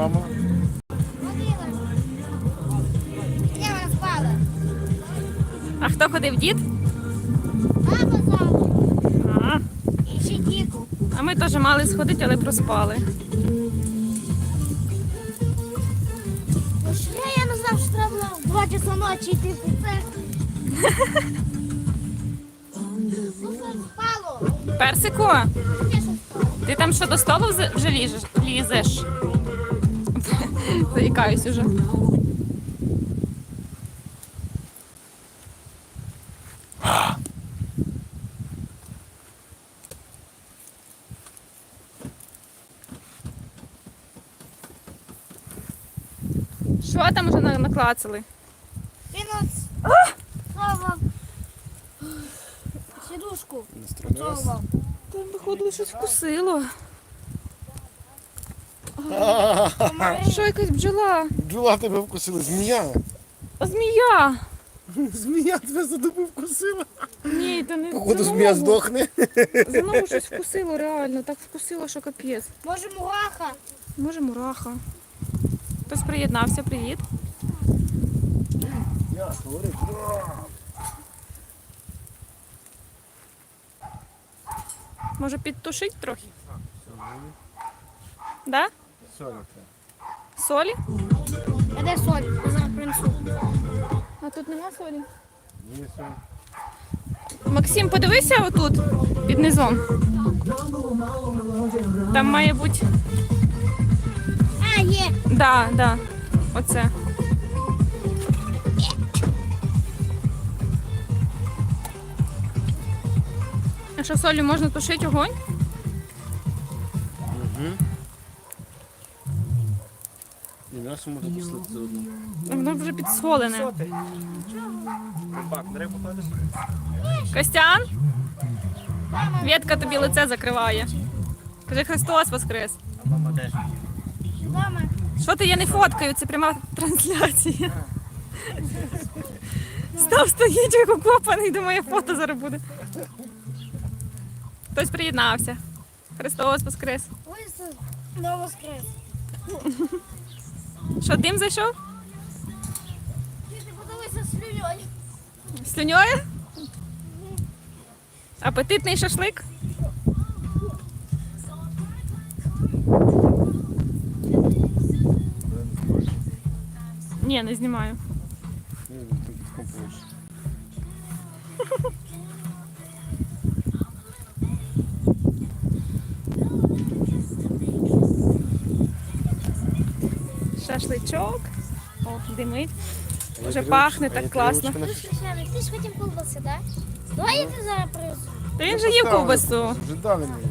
мама? Я вона спала. А хто ходив дід? Мама завтра. А, І ще діку. а ми теж мали сходити, але проспали. Що я не знав, що треба було в 2 часа ночі йти в церкву. Ну що? Персику, що ти там що до столу вз- вже лізеш? лізеш? Заїкаюсь уже. Що там уже наклацали? От сховав сідушку. Там, виходило, щось вкусило. Що якась бджола? Бджола тебе вкусила, змія. А змія. Змія тебе за добу вкусила. Ні, то не Походу за змія здохне. За ногу щось вкусило, реально, так вкусило, що капець. Може мураха? Може, мураха. Хтось приєднався, привіт. Я говорив, Може підтушить трохи? Да? Солі? А де соль? Я зараз принесу. А тут нема солі. Ні, соль. Максим, подивися отут під низом. Там має бути. А, є. Да, да. Оце. А що солі можна тушити огонь? М'ясо можна послати заодно. Воно вже підсолене. Бак, треба покладеш? Костян? Ветка тобі лице закриває. Каже, Христос Воскрес. А мама де? Дома. Що ти я не фоткаю, це пряма трансляція. Став стоїть як окопаний, думає, фото зараз буде. Хтось приєднався. Христос Воскрес. Ой, скрив. Що, дим зайшов? Ти подивися слюньою. Слюньою? Апетитний шашлик? Ні, не знімаю. Шашличок. О, димить. Вже пахне так класно. Ти ж хотів колбаси, так? Давай я ти зараз принесу. Та він же їв ковбасу. Вже дали мені.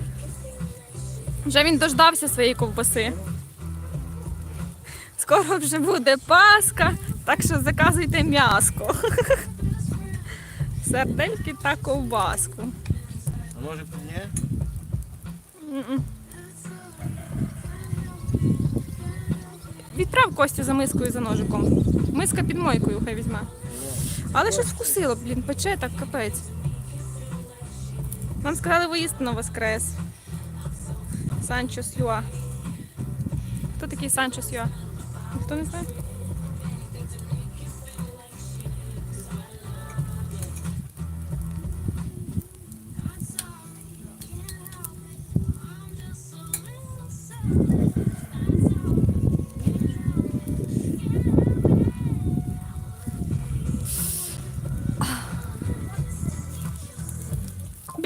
Вже він дождався своєї ковбаси. Скоро вже буде Пасха, так що заказуйте м'яско. Сардельки та ковбаску. А може б ні? Відправ Костю за мискою за ножиком. Миска під мойкою хай візьме. Але щось вкусило, блін, пече так капець. Нам сказали воістину воскрес. Санчо Сюа. Хто такий Санчо Сюа? Ніхто не знає?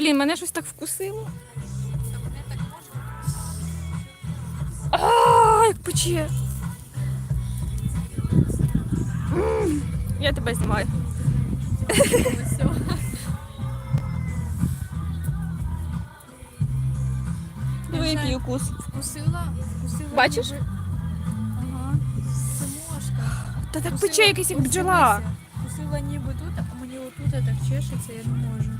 Блін, мене щось так вкусило. А, як пече. Я тебе знімаю. Диви, який укус. Вкусила, вкусила. Бачиш? Ага. Це мошка. Та так пече якийсь як бджола. Вкусила ніби тут, а мені отут так чешеться, я не можу.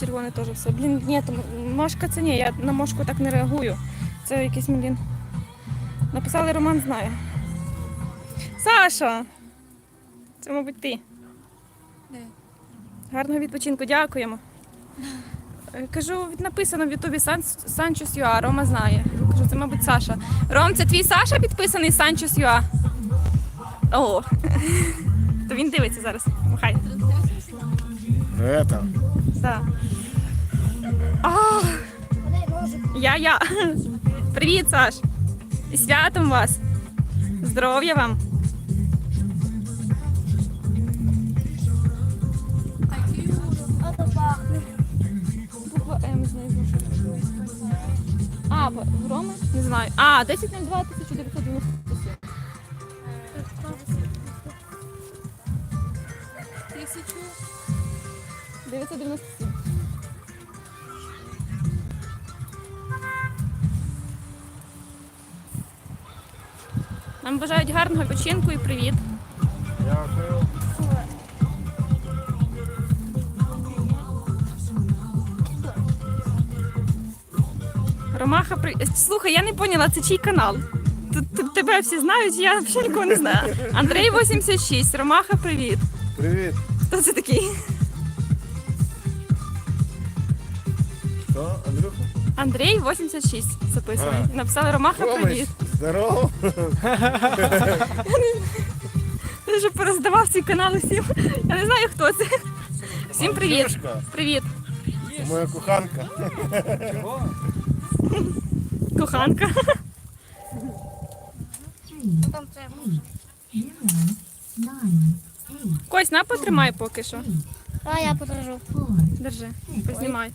Червоне теж все. Блін, ні, там мошка це ні, я на мошку так не реагую. Це якийсь блін. Написали Роман знає. Саша! Це, мабуть, ти. Де? Гарного відпочинку, дякуємо. Е, Кажу, від- написано в Ютубі Сан, Санчо Сюа, Рома знає. Кажу, це, мабуть, Саша. Ром, це твій Саша підписаний Санчос Юа? О, то він дивиться зараз. Махай. Это. Да. А, я, я. Привіт, Саш. І святом вас. Здоров'я вам. Буква М знизу. А, в в Роми? Не знаю. А, 10.02 1997. Тисячу. 997. Нам бажають гарного відпочинку і привіт. Дякую. Ромаха, при... слухай, я не поняла, це чий канал? Тебе всі знають, я взагалі нікого не знаю. Андрій 86, Ромаха, привіт. Привіт. Хто це такий? Що, Андрюха? Андрій 86 записаний. А. Написали Ромаха, привіт. здорово. Ти вже перездавав ці канали всім. Я не знаю, хто це. Всім привіт. Андрюшка, Привіт. Моя коханка. Коханка. Там це може? Кость, на потримай поки що. А я подержу. Держи, познімай.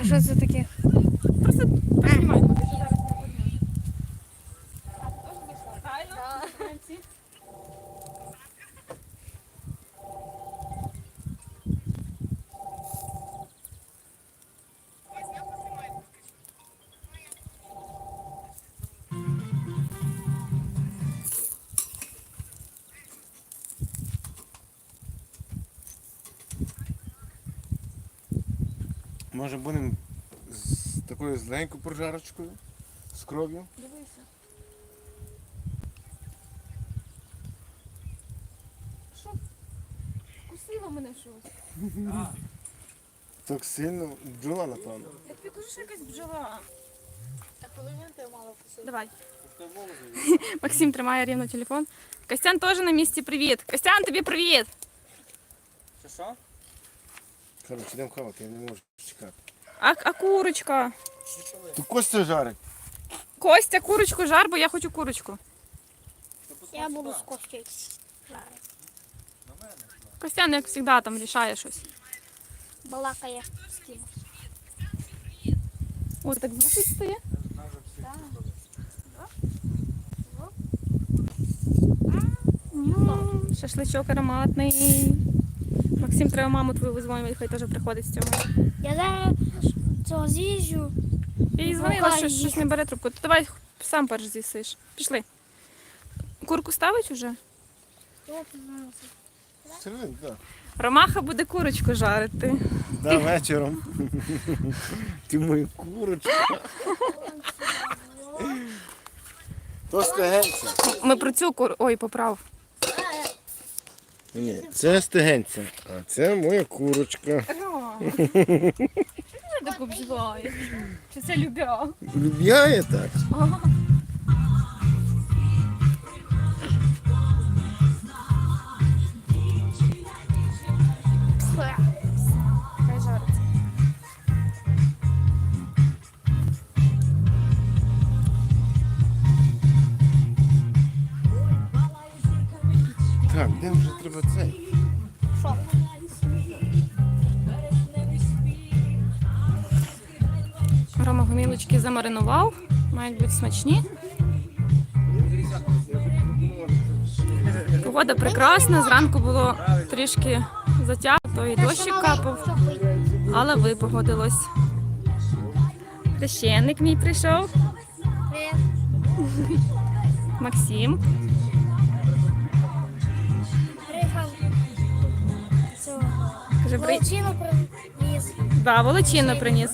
А що це таке? Просто познімай Може будемо з такою зеленькою прожарочкою, з кров'ю. Дивися. Що? Вкусило мене щось. Так сильно бджола, напевно. Я тобі кажу, що якась бджола. Так тебе мало вкусити? Давай. Максим тримає рівно телефон. Костян теж на місці. Привіт. Костян, тобі привіт. Що що? Коротше, йдемо хавати, я не можу чекати. А, а курочка? Тут Костя жарить. Костя, курочку жар, бо я хочу курочку. Я буду з костей. Костян, як завжди, там рішає щось. Балакає з кимось. О, так звук стає. М, Шашличок ароматний. Максим, треба маму твою визвонювати, хай теж приходить з цього. Я зараз цього з'їжджу. Я їй дзвонила, що щось не бере трубку. То давай сам перш з'їсиш. Пішли. Курку ставить уже? Так. Ромаха буде курочку жарити. Да, вечором. Ти моя курочка. То стегенця. Ми про цю куру. Ой, поправ. Ні, це стегенця, а це моя курочка. Що так обзиває? Чи це любя? Люб'яє так. Хай замаринував. Мають бути смачні. Погода прекрасна. Зранку було трішки затягнуто і дощик капав, але випогодилось. Хрещеник мій прийшов. Максим. Каже, при... Волочину привіз. Да, волочину приніс.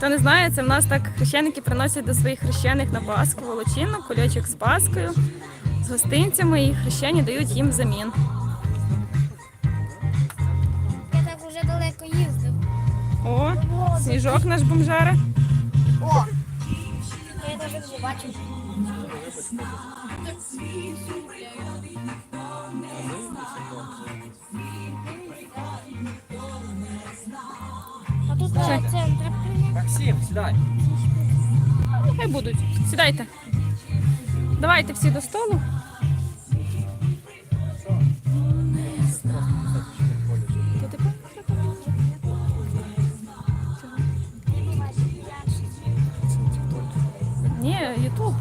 Хто не знає, це в нас так хрещеники приносять до своїх хрещених на Пасху волочину, кульочок з Паскою, з гостинцями і хрещені дають їм взамін. Я так вже далеко їздив. О, сніжок наш бомжара. О, Бачиш? А тут Що? е, Максим, сідай. Хай будуть. Сідайте. Давайте всі до столу. То тепер? Ні, Ютуб.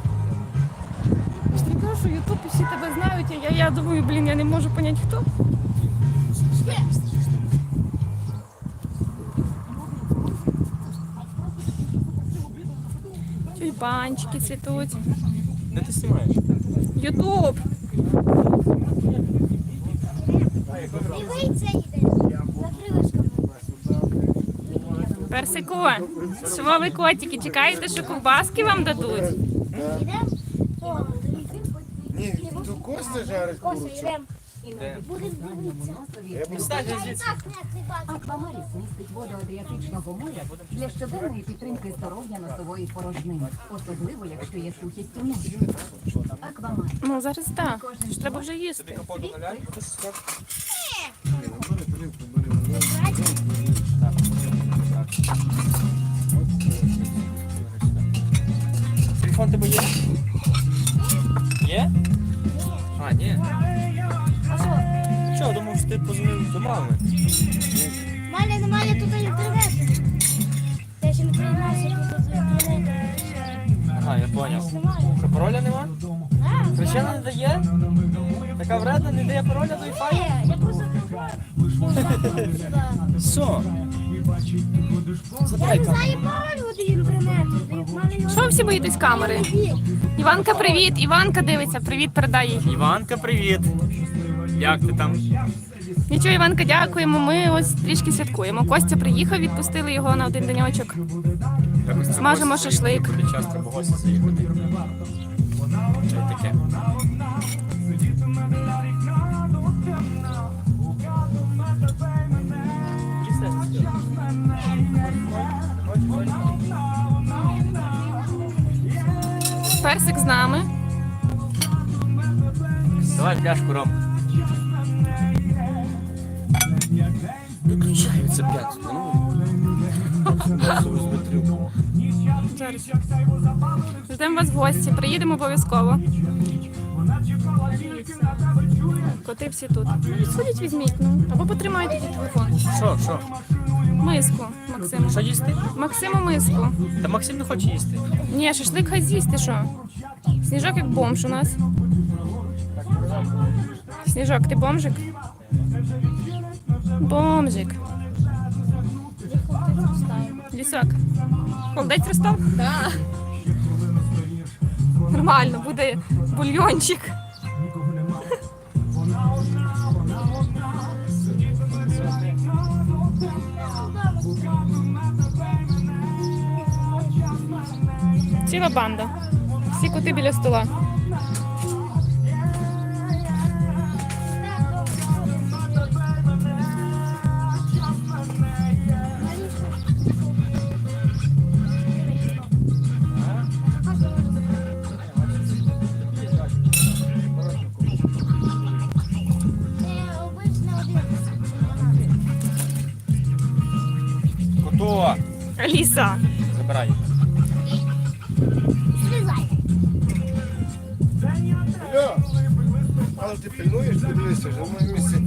Я ж тобі кажу, що Ютуб і всі тебе знають, а я, я думаю, блін, я не можу поняти хто. Тюльпанчики цвітуть. Де ти знімаєш? Ютуб. Персику. Що ви котики? Чекаєте, що ковбаски вам дадуть? Ні, то Костя жарить Кося, Аквамаріс містить воду Адріатичного моря для щоденної підтримки здоров'я носової порожнини, особливо якщо є сухість у носі. Аквамаріс. Ну зараз так. Ж Треба вже їсти. Телефон тебе є? Є? А, ні. Що? Думав, що ти позвонив до мами. Мене немає тут інтернету. Я ще не тут до. Ага, я поняв. Що пароля нема? А, не дає? Така вредна, не дає пароля до Wi-Fi? ні, я просто. Що? Я не знаю пароль від інтернету. Що ви всі боїтесь камери? Іванка, привіт! Іванка дивиться, привіт, передай їй. Іванка, привіт. Як ти там? Нічого, Іванка, дякуємо. Ми ось трішки святкуємо. Костя приїхав, відпустили його на один деньочок. Смажимо шашлик. Заїхати. Таке? Персик з нами. Давай пляшку, Ром. Виключаються п'ять. Ну, Ждемо вас в гості. Приїдемо обов'язково. Коти всі тут. Сходіть, візьміть, ну. Або потримайте тоді телефон. Що, що? Миску, Максиму. Що їсти? Максиму миску. Та Максим не хоче їсти. Ні, шашлик хай з'їсть, ти що? Сніжок як бомж у нас. Сніжок, ти бомжик? Бомжик. Лісок. Холодець розстав? Так. Нормально, буде бульйончик. Ціла банда. Всі коти біля стола. Аліса. Забирай. Але ти пильнуєш, дивися, вже на місці